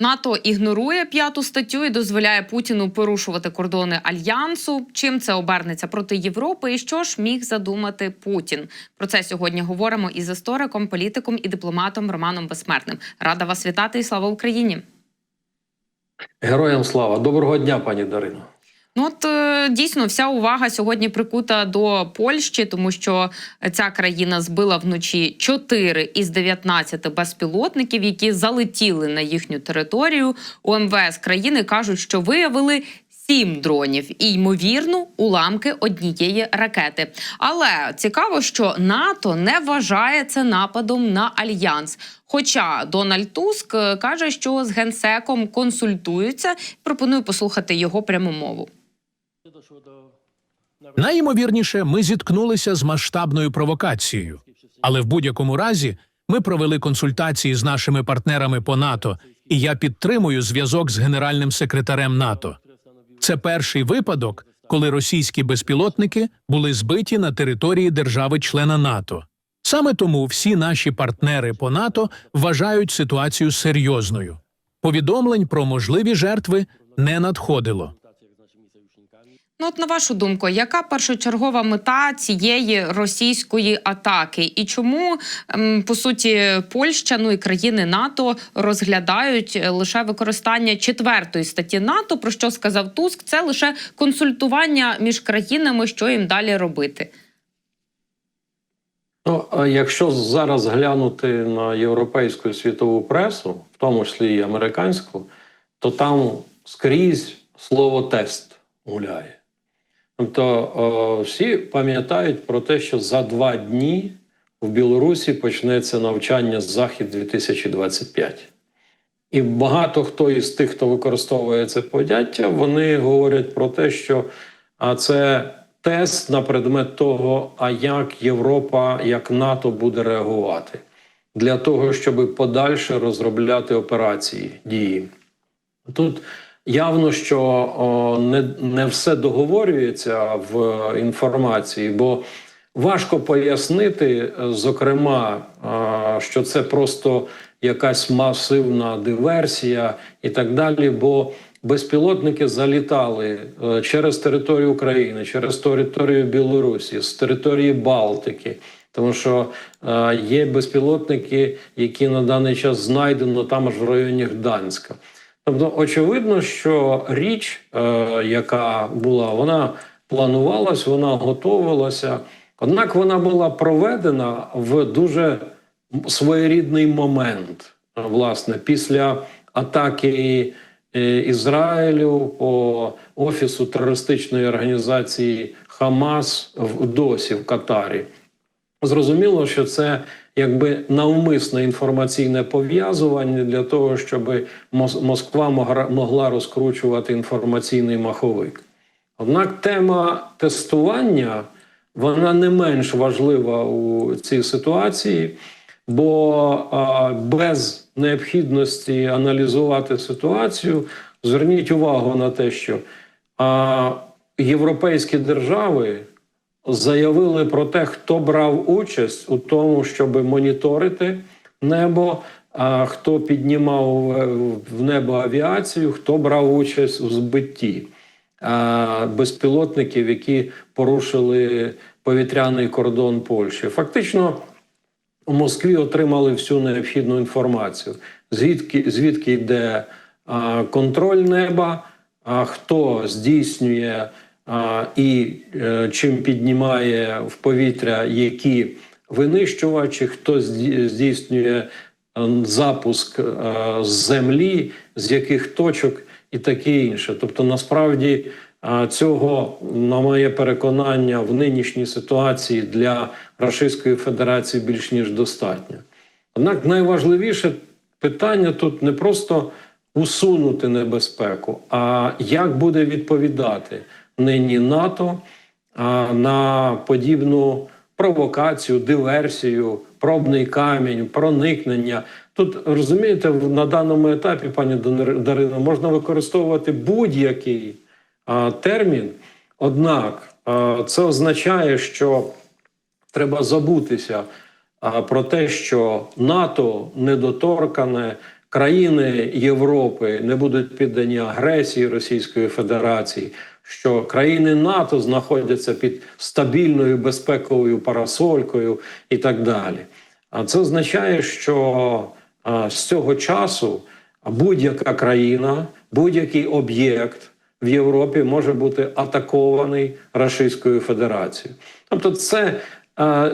НАТО ігнорує п'яту статтю і дозволяє Путіну порушувати кордони альянсу. Чим це обернеться проти Європи? І що ж міг задумати Путін? Про це сьогодні говоримо із істориком, політиком і дипломатом Романом Безсмертним. Рада вас вітати і слава Україні! Героям слава. Доброго дня, пані Дарино. Ну от е, дійсно вся увага сьогодні прикута до Польщі, тому що ця країна збила вночі 4 із 19 безпілотників, які залетіли на їхню територію. У МВС країни кажуть, що виявили. Сім дронів і ймовірно уламки однієї ракети. Але цікаво, що НАТО не вважає це нападом на альянс. Хоча Дональд Туск е, каже, що з генсеком консультуються. Пропоную послухати його пряму мову. Найімовірніше, ми зіткнулися з масштабною провокацією, але в будь-якому разі ми провели консультації з нашими партнерами по НАТО, і я підтримую зв'язок з генеральним секретарем НАТО. Це перший випадок, коли російські безпілотники були збиті на території держави-члена НАТО. Саме тому всі наші партнери по НАТО вважають ситуацію серйозною. Повідомлень про можливі жертви не надходило. Ну, от на вашу думку, яка першочергова мета цієї російської атаки, і чому ем, по суті Польща ну і країни НАТО розглядають е, лише використання четвертої статті НАТО, про що сказав Туск? Це лише консультування між країнами, що їм далі робити. Ну, якщо зараз глянути на європейську світову пресу, в тому числі і американську, то там скрізь слово тест гуляє. Тобто всі пам'ятають про те, що за два дні в Білорусі почнеться навчання Захід 2025. І багато хто із тих, хто використовує це поняття, вони говорять про те, що це тест на предмет того, а як Європа, як НАТО буде реагувати для того, щоб подальше розробляти операції дії. Тут явно, що о, не, не все договорюється в інформації, бо важко пояснити, зокрема, а, що це просто якась масивна диверсія і так далі. бо Безпілотники залітали е, через територію України, через територію Білорусі, з території Балтики, тому що е, є безпілотники, які на даний час знайдено там аж в районі Гданська. Тобто, очевидно, що річ, е, яка була, вона планувалась, вона готувалася, однак вона була проведена в дуже своєрідний момент, власне, після атаки. Е, Ізраїлю по офісу терористичної організації Хамас в Досі в Катарі. Зрозуміло, що це якби навмисне інформаційне пов'язування для того, щоб Москва могла розкручувати інформаційний маховик. Однак тема тестування вона не менш важлива у цій ситуації, бо без необхідності аналізувати ситуацію, зверніть увагу на те, що європейські держави заявили про те, хто брав участь у тому, щоб моніторити небо, а хто піднімав в небо авіацію, хто брав участь у збитті безпілотників, які порушили повітряний кордон Польщі. Фактично. У Москві отримали всю необхідну інформацію, звідки звідки йде контроль неба, а хто здійснює і чим піднімає в повітря які винищувачі, хто здійснює запуск з землі, з яких точок і таке інше. Тобто, насправді. Цього, на моє переконання, в нинішній ситуації для Російської Федерації більш ніж достатньо. Однак найважливіше питання тут не просто усунути небезпеку, а як буде відповідати нині НАТО на подібну провокацію, диверсію, пробний камінь, проникнення. Тут розумієте, на даному етапі, пані Дарина, можна використовувати будь-який термін. Однак це означає, що треба забутися про те, що НАТО недоторкане, країни Європи не будуть піддані агресії Російської Федерації, що країни НАТО знаходяться під стабільною безпековою парасолькою і так далі. А це означає, що з цього часу будь-яка країна, будь-який об'єкт в Європі може бути атакований Російською Федерацією. Тобто, це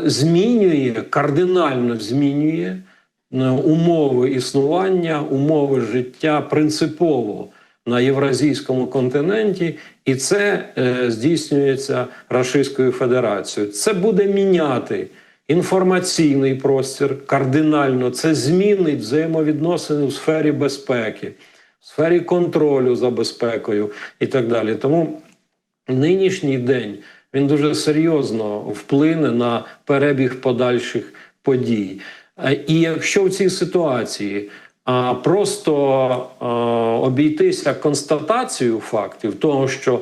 змінює кардинально змінює е, умови існування, умови життя принципово на євразійському континенті, і це е, здійснюється Російською Федерацією. Це буде міняти інформаційний простір кардинально. Це змінить взаємовідносини в сфері безпеки, в сфері контролю за безпекою і так далі. Тому нинішній день він дуже серйозно вплине на перебіг подальших подій. Е, І якщо в цій ситуації просто а, обійтися констатацією фактів того, що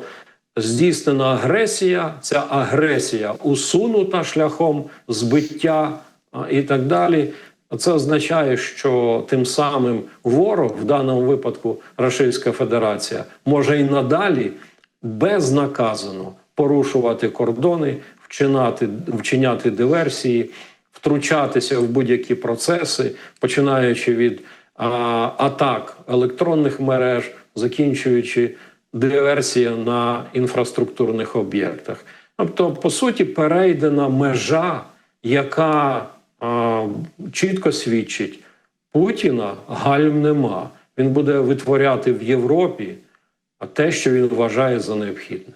здійснена агресія, ця агресія усунута шляхом збиття а, і так далі. Це означає, що тим самим ворог, в даному випадку Російська Федерація, може і надалі безнаказано порушувати кордони, вчиняти, вчиняти диверсії, втручатися в будь-які процеси, починаючи від а, атак електронних мереж, закінчуючи диверсія на інфраструктурних об'єктах. Тобто, по суті, перейдена межа, яка а, чітко свідчить, Путіна гальм нема. Він буде витворяти в Європі те, що він вважає за необхідне.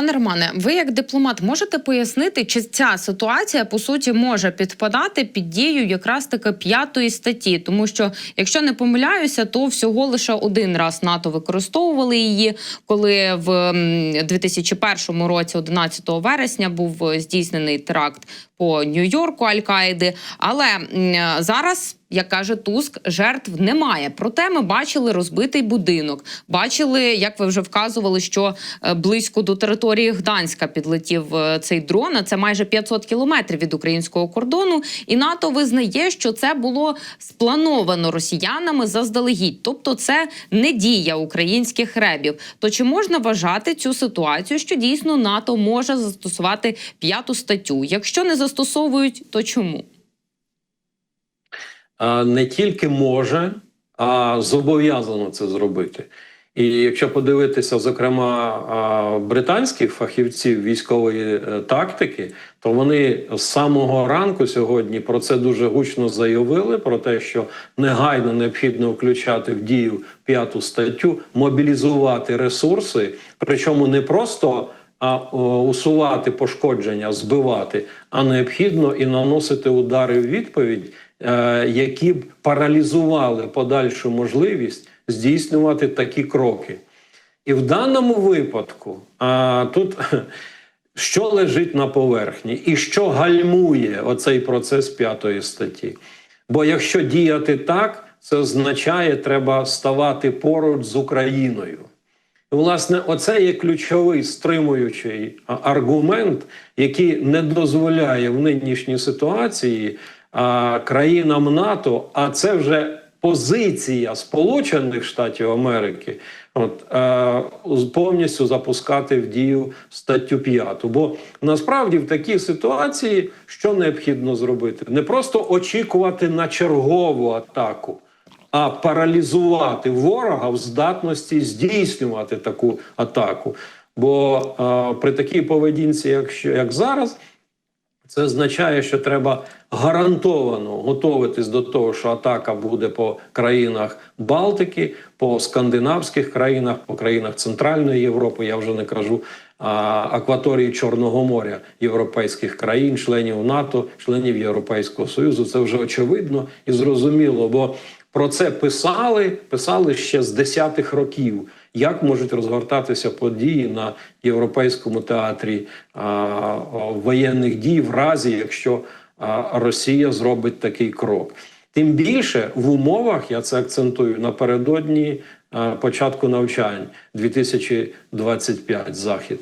Пане Романе, ви як дипломат можете пояснити, чи ця ситуація по суті може підпадати під дію якраз таки п'ятої статті, тому що, якщо не помиляюся, то всього лише один раз НАТО використовували її, коли в 2001 році, 11 вересня, був здійснений теракт по Нью-Йорку Аль-Каїди. Але зараз. Як каже Туск, жертв немає. Проте ми бачили розбитий будинок. Бачили, як ви вже вказували, що е, близько до території Гданська підлетів е, цей дрон. а Це майже 500 кілометрів від українського кордону. І НАТО визнає, що це було сплановано росіянами заздалегідь. Тобто, це не дія українських ребів. То чи можна вважати цю ситуацію, що дійсно НАТО може застосувати п'яту статтю? Якщо не застосовують, то чому? Не тільки може, а зобов'язано це зробити. І якщо подивитися, зокрема, британських фахівців військової е, тактики, то вони з самого ранку сьогодні про це дуже гучно заявили: про те, що негайно необхідно включати в дію п'яту статтю, мобілізувати ресурси, причому не просто а усувати пошкодження, збивати, а необхідно і наносити удари в відповідь, які б паралізували подальшу можливість здійснювати такі кроки. І в даному випадку а, тут що лежить на поверхні і що гальмує оцей процес п'ятої статті. Бо якщо діяти так, це означає, треба ставати поруч з Україною. Власне, оце є ключовий стримуючий аргумент, який не дозволяє в нинішній ситуації країнам НАТО, а це вже позиція Сполучених Штатів Америки. От повністю запускати в дію статтю 5. Бо насправді в такій ситуації що необхідно зробити? Не просто очікувати на чергову атаку, а паралізувати ворога в здатності здійснювати таку атаку. Бо е, при такій поведінці, як, як зараз, це означає, що треба гарантовано готуватись до того, що атака буде по країнах Балтики, по скандинавських країнах, по країнах Центральної Європи. Я вже не кажу а, акваторії Чорного моря європейських країн, членів НАТО, членів Європейського Союзу. Це вже очевидно і зрозуміло. Бо про це писали, писали ще з десятих років. Як можуть розгортатися події на європейському театрі воєнних дій в разі, якщо Росія зробить такий крок? Тим більше в умовах я це акцентую напередодні початку навчань 2025 захід.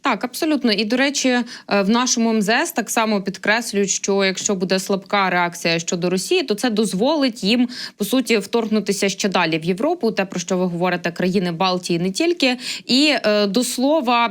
Так, абсолютно. І до речі, е, в нашому МЗС так само підкреслюють, що якщо буде слабка реакція щодо Росії, то це дозволить їм по суті вторгнутися ще далі в Європу. Те про що ви говорите, країни Балтії не тільки. І е, до слова,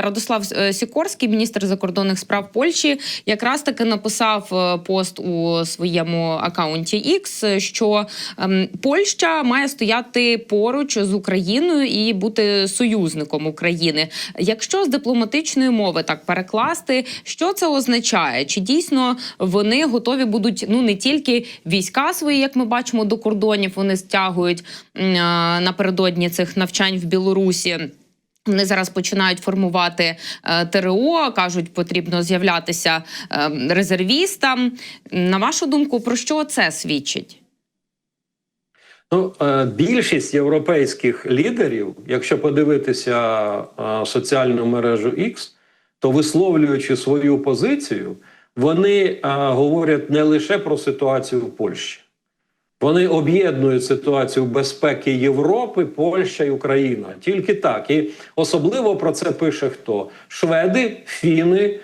Радослав е, Сікорський, міністр закордонних справ Польщі, якраз таки написав пост у своєму акаунті X, що ем, Польща має стояти поруч з Україною і бути союзником України. Якщо з дипломатичної мови так перекласти, що це означає? Чи дійсно вони готові будуть ну не тільки війська свої, як ми бачимо, до кордонів вони стягують а, напередодні цих навчань в Білорусі. Вони зараз починають формувати е, ТРО, кажуть, потрібно з'являтися е, резервістам. На вашу думку, про що це свідчить? Ну, е, більшість європейських лідерів, якщо подивитися е, соціальну мережу X, то висловлюючи свою позицію, вони е, говорять не лише про ситуацію в Польщі. Вони об'єднують ситуацію безпеки Європи, Польща і Україна. Тільки так. І особливо про це пише хто? Шведи, фіни,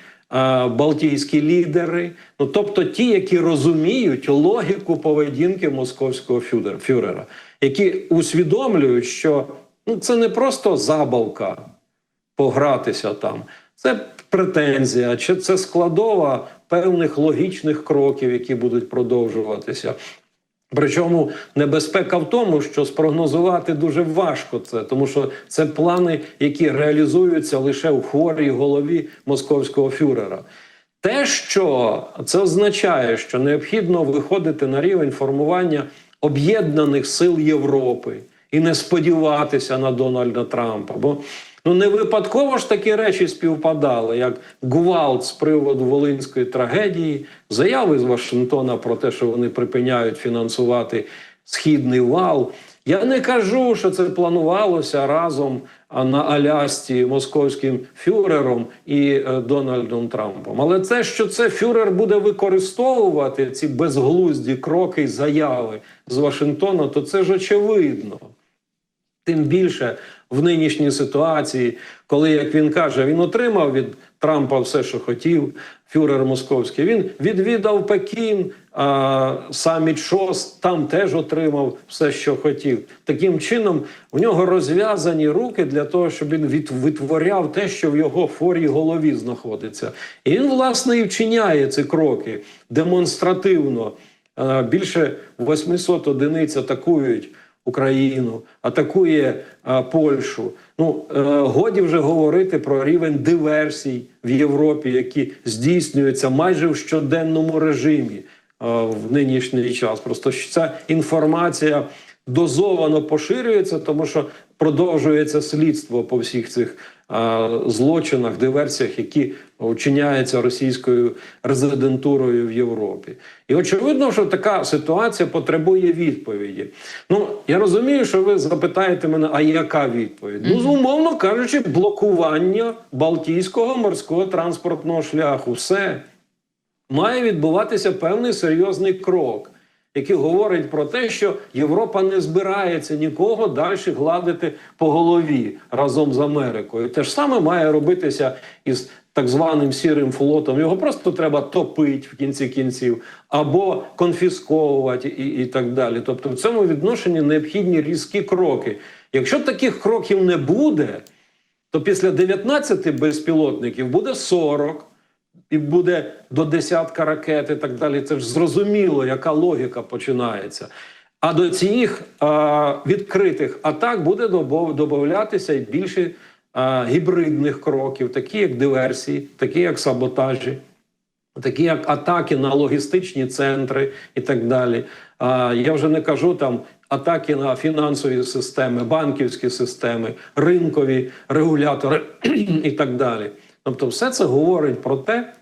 балтійські лідери. Ну тобто ті, які розуміють логіку поведінки московського фюрера, які усвідомлюють, що ну, це не просто забавка погратися там. Це претензія, чи це складова певних логічних кроків, які будуть продовжуватися. Причому небезпека в тому, що спрогнозувати дуже важко це, тому що це плани, які реалізуються лише в хворій голові московського фюрера. Те, що це означає, що необхідно виходити на рівень формування об'єднаних сил Європи і не сподіватися на Дональда Трампа. Бо ну не випадково ж такі речі співпадали, як гвалт з приводу волинської трагедії, заяви з Вашингтона про те, що вони припиняють фінансувати східний вал. Я не кажу, що це планувалося разом на Алясці московським фюрером і е, Дональдом Трампом. Але це, що це фюрер буде використовувати ці безглузді кроки й заяви з Вашингтона, то це ж очевидно. Тим більше в нинішній ситуації, коли, як він каже, він отримав від Трампа все, що хотів, фюрер московський. Він відвідав Пекін, а, саміт ШОС, там теж отримав все, що хотів. Таким чином, у нього розв'язані руки для того, щоб він витворяв те, що в його форій голові знаходиться. І він, власне, і вчиняє ці кроки демонстративно. Е, Більше 800 одиниць атакують Україну, атакує а, Польщу. Ну е, годі вже говорити про рівень диверсій в Європі, які здійснюються майже в щоденному режимі е, в нинішній час. Просто ця інформація дозовано поширюється, тому що продовжується слідство по всіх цих е, злочинах, диверсіях, які вчиняються російською резидентурою в Європі. І очевидно, що така ситуація потребує відповіді. Ну я розумію, що ви запитаєте мене, а яка відповідь? Ну, умовно кажучи, блокування Балтійського морського транспортного шляху. Все має відбуватися певний серйозний крок, який говорить про те, що Європа не збирається нікого далі гладити по голові разом з Америкою. Те ж саме має робитися із так званим сірим флотом. Його просто треба топити в кінці кінців або конфісковувати і, і так далі. Тобто, в цьому відношенні необхідні різкі кроки. Якщо таких кроків не буде, то після 19 безпілотників буде 40 і буде до десятка ракет і так далі. Це ж зрозуміло, яка логіка починається. А до цих а, відкритих атак буде додатися і більше а, гібридних кроків, такі як диверсії, такі як саботажі, такі як атаки на логістичні центри і так далі. А, я вже не кажу там атаки на фінансові системи, банківські системи, ринкові регулятори і так далі. Тобто, все це говорить про те,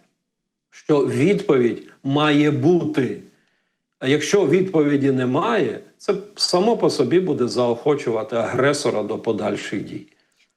що відповідь має бути. А якщо відповіді немає, це само по собі буде заохочувати агресора до подальших дій.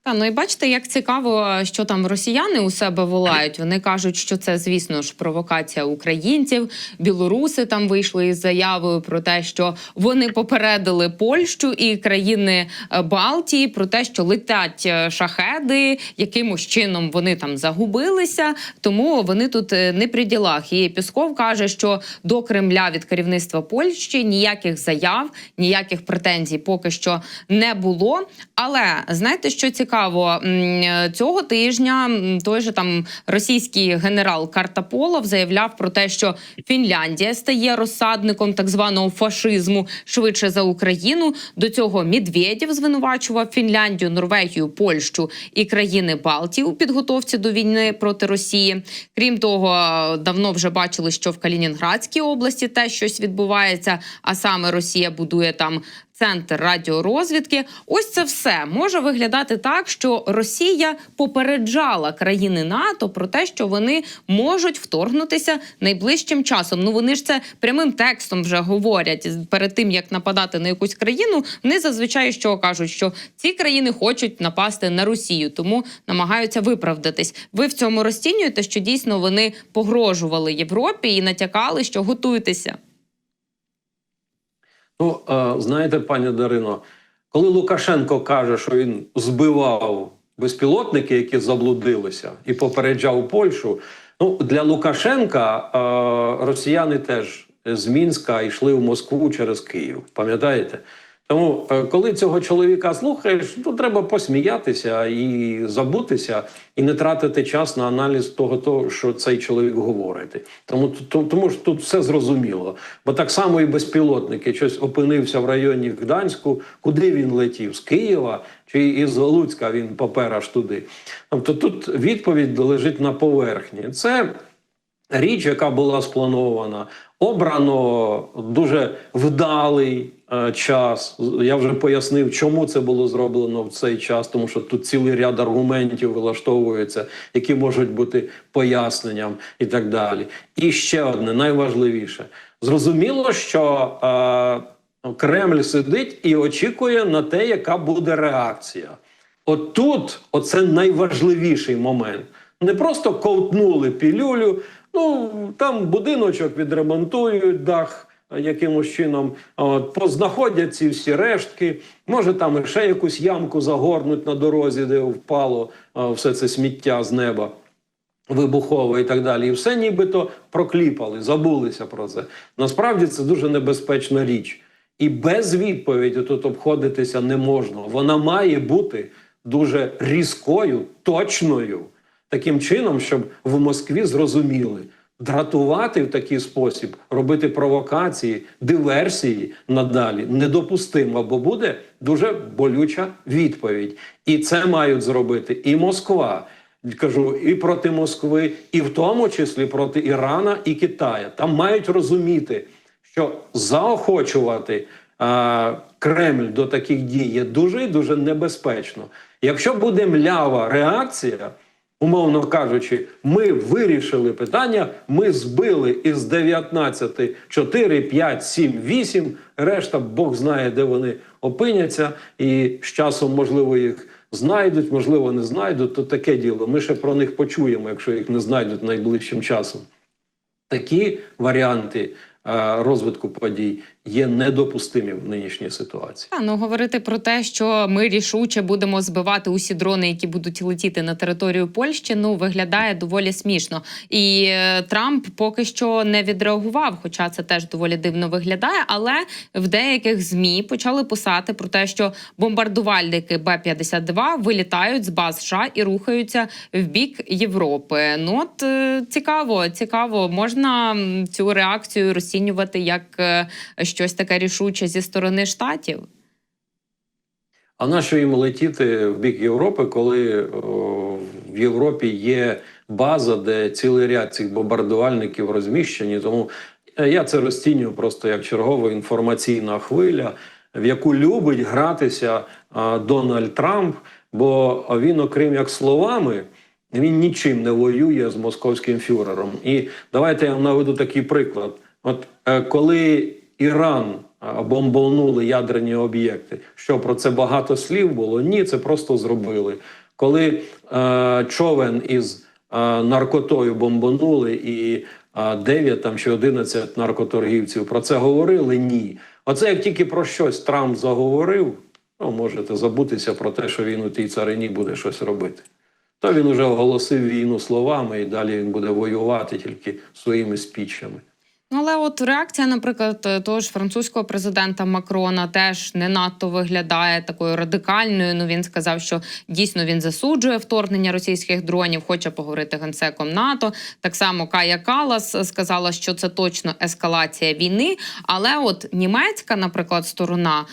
Та ну і бачите, як цікаво, що там росіяни у себе волають. Вони кажуть, що це, звісно ж, провокація українців. Білоруси там вийшли із заявою про те, що вони попередили Польщу і країни е, Балтії про те, що летять е, шахеди, якимось чином вони там загубилися. Тому вони тут е, не при ділах. І Пісков каже, що до Кремля від керівництва Польщі ніяких заяв, ніяких претензій поки що не було. Але знаєте, що цікаво, М, цього тижня той же там російський генерал Картаполов заявляв про те, що Фінляндія стає розсадником так званого фашизму швидше за Україну. До цього Медведєв звинувачував Фінляндію, Норвегію, Польщу і країни Балтії у підготовці до війни проти Росії. Крім того, давно вже бачили, що в Калінінградській області теж щось відбувається, а саме Росія будує там центр радіорозвідки. Ось це все може виглядати так, що Росія попереджала країни НАТО про те, що вони можуть вторгнутися найближчим часом. Ну вони ж це прямим текстом вже говорять перед тим, як нападати на якусь країну. Вони зазвичай що кажуть, що ці країни хочуть напасти на Росію, тому намагаються виправдатись. Ви в цьому розцінюєте, що дійсно вони погрожували Європі і натякали, що готуйтеся. Ну, знаєте, пані Дарино, коли Лукашенко каже, що він збивав безпілотники, які заблудилися, і попереджав Польщу. Ну, для Лукашенка росіяни теж з Мінська йшли в Москву через Київ. Пам'ятаєте? Тому, е, коли цього чоловіка слухаєш, то треба посміятися і забутися, і не тратити час на аналіз того, того що цей чоловік говорить. Тому, то- тому ж тут все зрозуміло. Бо так само і безпілотники щось опинився в районі Гданську. Куди він летів? З Києва чи із Луцька він попер аж туди. Тобто тут відповідь лежить на поверхні. Це річ, яка була спланована, обрано дуже вдалий час. Я вже пояснив, чому це було зроблено в цей час, тому що тут цілий ряд аргументів вилаштовується, які можуть бути поясненням і так далі. І ще одне найважливіше: зрозуміло, що е, Кремль сидить і очікує на те, яка буде реакція. От тут оце найважливіший момент. Не просто ковтнули пілюлю, ну там будиночок відремонтують, дах е, якимось чином, от, познаходять ці всі рештки, може там ще якусь ямку загорнуть на дорозі, де впало все це сміття з неба вибухове і так далі. І все нібито прокліпали, забулися про це. Насправді це дуже небезпечна річ. І без відповіді тут обходитися не можна. Вона має бути дуже різкою, точною, таким чином, щоб в Москві зрозуміли. Дратувати в такий спосіб, робити провокації, диверсії надалі недопустимо, бо буде дуже болюча відповідь. І це мають зробити і Москва, кажу, і проти Москви, і в тому числі проти Ірана і Китая. Там мають розуміти, що заохочувати а, Кремль до таких дій є дуже і дуже небезпечно. Якщо буде млява реакція, умовно кажучи, ми вирішили питання, ми збили із 19 4, 5, 7, 8, решта Бог знає, де вони опиняться, і з часом, можливо, їх знайдуть, можливо, не знайдуть, то таке діло. Ми ще про них почуємо, якщо їх не знайдуть найближчим часом. Такі варіанти е, розвитку подій є недопустимі в нинішній ситуації. Та, ну говорити про те, що ми рішуче будемо збивати усі дрони, які будуть летіти на територію Польщі, ну виглядає доволі смішно. І е, Трамп поки що не відреагував, хоча це теж доволі дивно виглядає. Але в деяких змі почали писати про те, що бомбардувальники Б-52 вилітають з баз США і рухаються в бік Європи. Ну от е, цікаво, цікаво, можна цю реакцію розцінювати як е, щось таке рішуче зі сторони штатів. А на що їм летіти в бік Європи, коли о, в Європі є база, де цілий ряд цих бомбардувальників розміщені? Тому е, я це розцінюю просто як чергова інформаційна хвиля, в яку любить гратися а, Дональд Трамп, бо він, окрім як словами, він нічим не воює з московським фюрером. І давайте я наведу такий приклад. От е, коли Іран а, бомбанули ядерні об'єкти. Що про це багато слів було? Ні, це просто зробили. Коли е, човен із е, наркотою бомбанули і е, 9 там чи 11 наркоторгівців про це говорили? Ні. Оце як тільки про щось Трамп заговорив, ну можете забутися про те, що він у тій царині буде щось робити. То він уже оголосив війну словами, і далі він буде воювати тільки своїми спічами. Але от реакція, наприклад, того ж французького президента Макрона теж не надто виглядає такою радикальною. Ну він сказав, що дійсно він засуджує вторгнення російських дронів, хоче поговорити генсеком НАТО. Так само Кая Калас сказала, що це точно ескалація війни. Але от німецька, наприклад, сторона,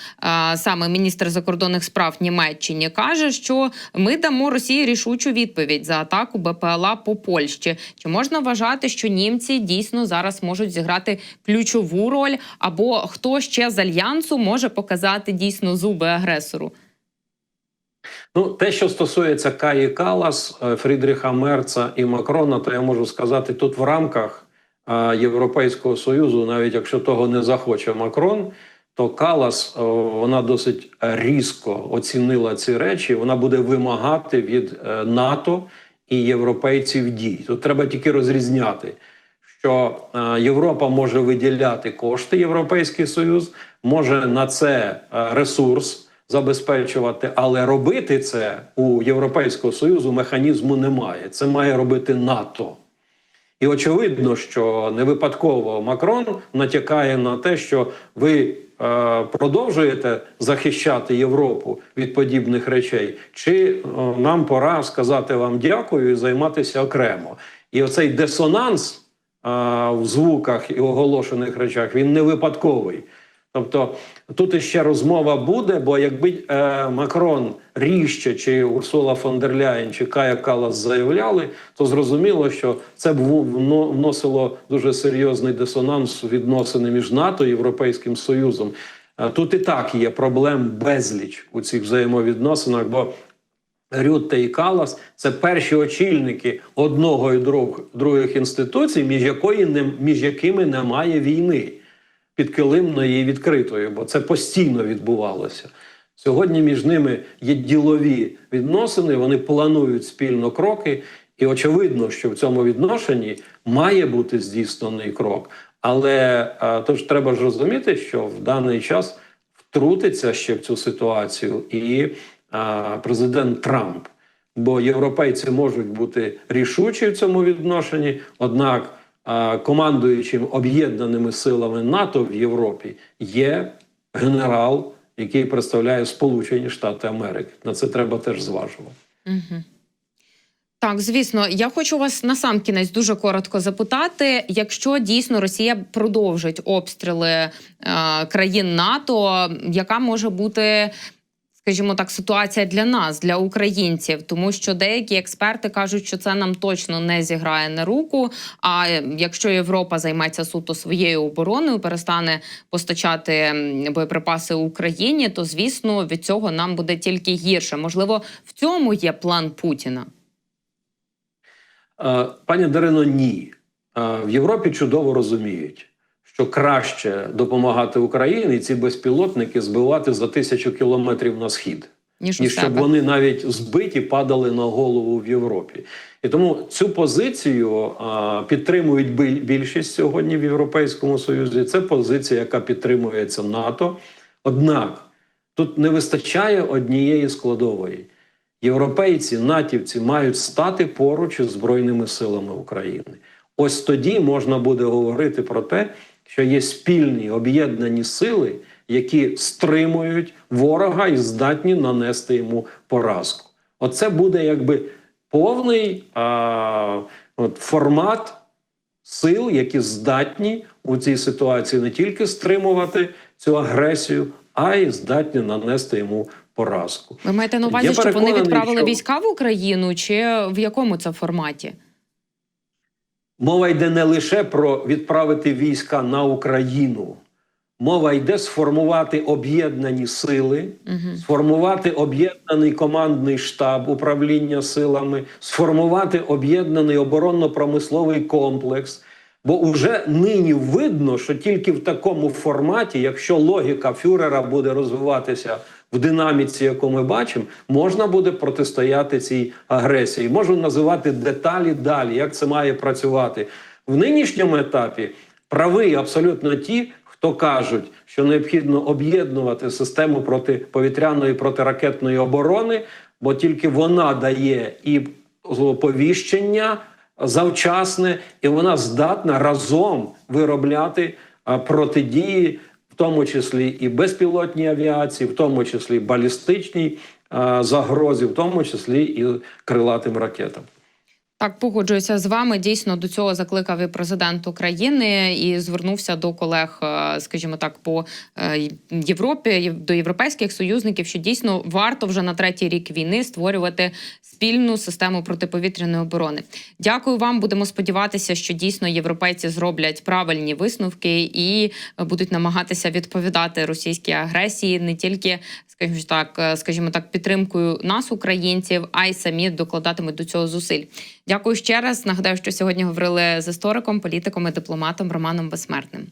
е, саме міністр закордонних справ Німеччині, каже, що ми дамо Росії рішучу відповідь за атаку БПЛА по Польщі. Чи можна вважати, що німці дійсно зараз можуть зіграти ключову роль, або хто ще з альянсу може показати дійсно зуби агресору? Ну, те, що стосується Каї Калас, е, Фрідріха Мерца і Макрона, то я можу сказати, тут в рамках е, Європейського Союзу, навіть якщо того не захоче Макрон, то Калас е, вона досить різко оцінила ці речі. Вона буде вимагати від НАТО і європейців дій. Тут треба тільки розрізняти, що е, Європа може виділяти кошти, Європейський Союз може на це е, ресурс забезпечувати, але робити це у Європейського Союзу механізму немає. Це має робити НАТО. І очевидно, що не випадково Макрон натякає на те, що ви е, продовжуєте захищати Європу від подібних речей, чи е, нам пора сказати вам дякую і займатися окремо. І оцей дисонанс е, в звуках і оголошених речах він не випадковий. Тобто тут іще розмова буде, бо якби е, Макрон ріжче чи Урсула фон дер Ляєн чи Кая Калас заявляли, то зрозуміло, що це б вносило дуже серйозний дисонанс відносини між НАТО і Європейським Союзом. Е, тут і так є проблем безліч у цих взаємовідносинах, бо Рютте і Калас це перші очільники одного і друг, других інституцій, між якої не між якими немає війни підкилимної і відкритої, бо це постійно відбувалося. Сьогодні між ними є ділові відносини, вони планують спільно кроки, і очевидно, що в цьому відношенні має бути здійснений крок. Але а, тож треба ж розуміти, що в даний час втрутиться ще в цю ситуацію і президент Трамп. Бо європейці можуть бути рішучі в цьому відношенні, однак командуючим об'єднаними силами НАТО в Європі є генерал, який представляє Сполучені Штати Америки. На це треба теж зважувати. Так, звісно, я хочу вас на сам кінець дуже коротко запитати: якщо дійсно Росія продовжить обстріли е, країн НАТО, яка може бути, скажімо так, ситуація для нас, для українців, тому що деякі експерти кажуть, що це нам точно не зіграє на руку. А якщо Європа займеться суто своєю обороною, перестане постачати боєприпаси Україні, то звісно від цього нам буде тільки гірше. Можливо, в цьому є план Путіна. Е, Пані Дарино, ні. Е, В Європі чудово розуміють, що краще допомагати Україні ці безпілотники збивати за тисячу кілометрів на схід, Ніж у ніж щоб вони навіть збиті падали на голову в Європі. І тому цю позицію а, підтримують більшість сьогодні в Європейському Союзі. Це позиція, яка підтримується НАТО. Однак тут не вистачає однієї складової. Європейці, натівці мають стати поруч із Збройними силами України. Ось тоді можна буде говорити про те, що є спільні об'єднані сили, які стримують ворога і здатні нанести йому поразку. Оце буде якби повний а, от, формат сил, які здатні у цій ситуації не тільки стримувати цю агресію, а й здатні нанести йому поразку. Ви маєте на увазі, Я щоб вони відправили що- війська в Україну, чи в якому це форматі? Мова йде не лише про відправити війська на Україну. Мова йде сформувати об'єднані сили, Угу. сформувати об'єднаний командний штаб управління силами, сформувати об'єднаний оборонно-промисловий комплекс, Бо вже нині видно, що тільки в такому форматі, якщо логіка фюрера буде розвиватися в динаміці, яку ми бачимо, можна буде протистояти цій агресії. Можу називати деталі далі, як це має працювати в нинішньому етапі. Правий абсолютно ті, хто кажуть, що необхідно об'єднувати систему протиповітряної протиракетної оборони, бо тільки вона дає і оповіщення завчасне, і вона здатна разом виробляти протидії, тому числі і безпілотній авіації, в тому числі балістичній загрозі, в тому числі і крилатим ракетам. Так, погоджуюся з вами. Дійсно, до цього закликав і президент України і звернувся до колег, е, скажімо так, по е, Європі, до європейських союзників, що дійсно варто вже на третій рік війни створювати спільну систему протиповітряної оборони. Дякую вам. Будемо сподіватися, що дійсно європейці зроблять правильні висновки і будуть намагатися відповідати російській агресії не тільки, скажімо так, е, скажімо так, підтримкою нас, українців, а й самі докладатимуть до цього зусиль. Дякую ще раз. Нагадаю, що сьогодні говорили з істориком, політиком і дипломатом Романом Безсмертним.